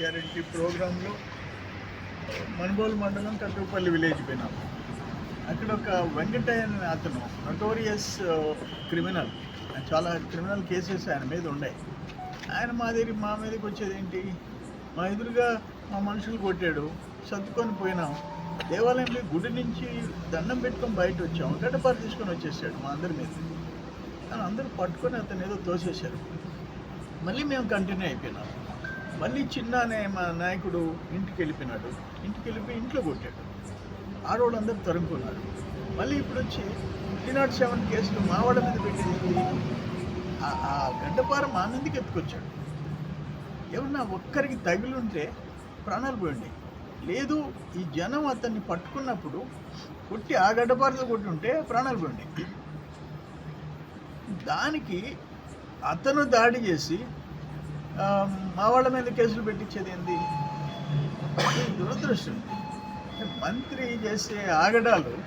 Guarantee ప్రోగ్రాంలో మణబోలు మండలం Kattupalli village పోయినాం అక్కడ ఒక వెంకటయ్య అనే అతను నటోరియస్ క్రిమినల్ uh, చాలా క్రిమినల్ కేసెస్ ఆయన మీద ఉన్నాయి. ఆయన మా దగ్గర మా మీదకి వచ్చేది ఏంటి? మా ఎదురుగా మా మనుషులు కొట్టాడు సర్దుకొని పోయినాం. దేవాలయంలో గుడి నుంచి దండం పెట్టుకొని బయట వచ్చాం. గడ్డపారు తీసుకొని వచ్చేసాడు మా అందరి మీద. అందరూ పట్టుకొని అతను ఏదో తోసేశారు. మళ్ళీ మేము కంటిన్యూ అయిపోయినాం. మళ్ళీ చిన్న అనే మా నాయకుడు ఇంటికి వెళ్ళిపోయినాడు ఇంటికి వెళ్ళిపోయి ఇంట్లో కొట్టాడు. ఆడవాళ్ళందరూ తరుముకున్నారు. మళ్ళీ ఇప్పుడు వచ్చి త్రీ నాట్ సెవెన్ కేసులు మా వాళ్ళ మీద పెట్టేది ఆ- గడ్డపార మా మీదకి ఎత్తుకొచ్చాడు. ఏమన్నా ఒక్కరికి తగిలుంటే ప్రాణాలు పోయండి. లేదు ఈ జనం అతన్ని పట్టుకున్నప్పుడు కొట్టి ఆ గడ్డపారతో కొట్టి ఉంటే ప్రాణాలు పోయండి. దానికి అతను దాడి చేసి మా వాళ్ళ మీద కేసులు పెట్టించేది ఏంది? దురదృష్టం. మంత్రి చేసే ఆగడాలు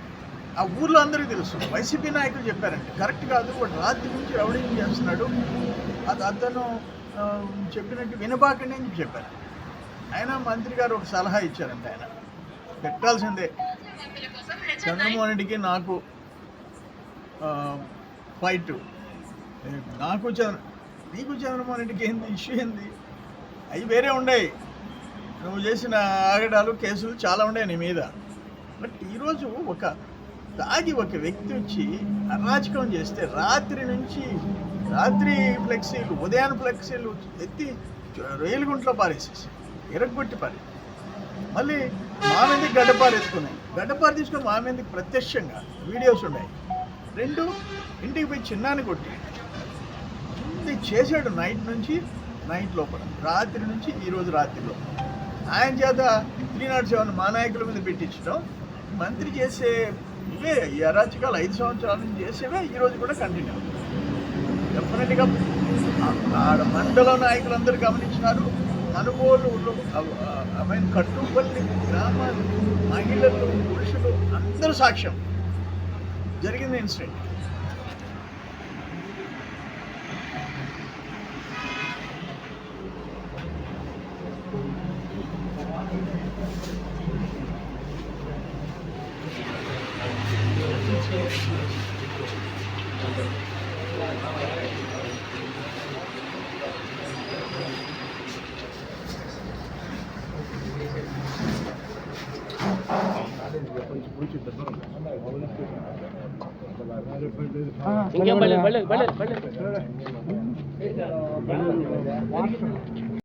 ఆ ఊర్లో అందరికీ తెలుసు. వైసీపీ నాయకులు చెప్పారంటే. కరెక్ట్ కాదు వాడు రాత్రి నుంచి రౌడింగ్ చేస్తున్నాడు. అది అతను చెప్పినట్టు వినబాకండి అని చెప్పారు. ఆయన మంత్రి గారు ఒక సలహా ఇచ్చారంట ఆయన. పెట్టాల్సిందే. చంద్రమోహన్ రెడ్డికి నాకు ఫైట్. నాకు చంద్ర నీకు చంద్రమోహన్ రెడ్డికి ఏంది? ఇష్యూ ఏంది? అవి వేరే ఉన్నాయి నువ్వు చేసిన ఆగడాలు కేసులు చాలా ఉన్నాయి నీ మీద. బట్ ఈరోజు ఒక తాగి ఒక వ్యక్తి వచ్చి అరాచకం చేస్తే రాత్రి నుంచి రాత్రి ఫ్లెక్సీలు ఉదయాన్ని ఫ్లెక్సీలు ఎత్తి రేలుగుంట్లో పారేసేసి ఎరగొట్టి పారే మళ్ళీ మా మీదకి గడ్డపారు ఎత్తుకున్నాయి. గడ్డపారు తీసుకొని మా మీదకి ప్రత్యక్షంగా వీడియోస్ ఉన్నాయి. రెండు ఇంటికి పోయి చిన్నాన్ని కొట్టి ఇది చేశాడు నైట్ నుంచి నైట్ లోపల రాత్రి నుంచి ఈరోజు రాత్రిలో ఆయన చేత త్రీ నాట్ సెవెన్ మా నాయకుల మీద పెట్టించడం మంత్రి చేసే ఇవే ఈ అరాచకాలు ఐదు సంవత్సరాల నుంచి చేసేవే ఈరోజు కూడా కంటిన్యూ. డెఫినెట్గా ఆడ మండల నాయకులందరూ గమనించినారు. అనుభవాలు ఐ మీన్ కట్టుపల్లి గ్రామాలు మహిళలు పురుషులు అందరూ సాక్ష్యం. జరిగింది ఇన్సిడెంట్. இங்கே பள்ளு பள்ளு பள்ளு பள்ளு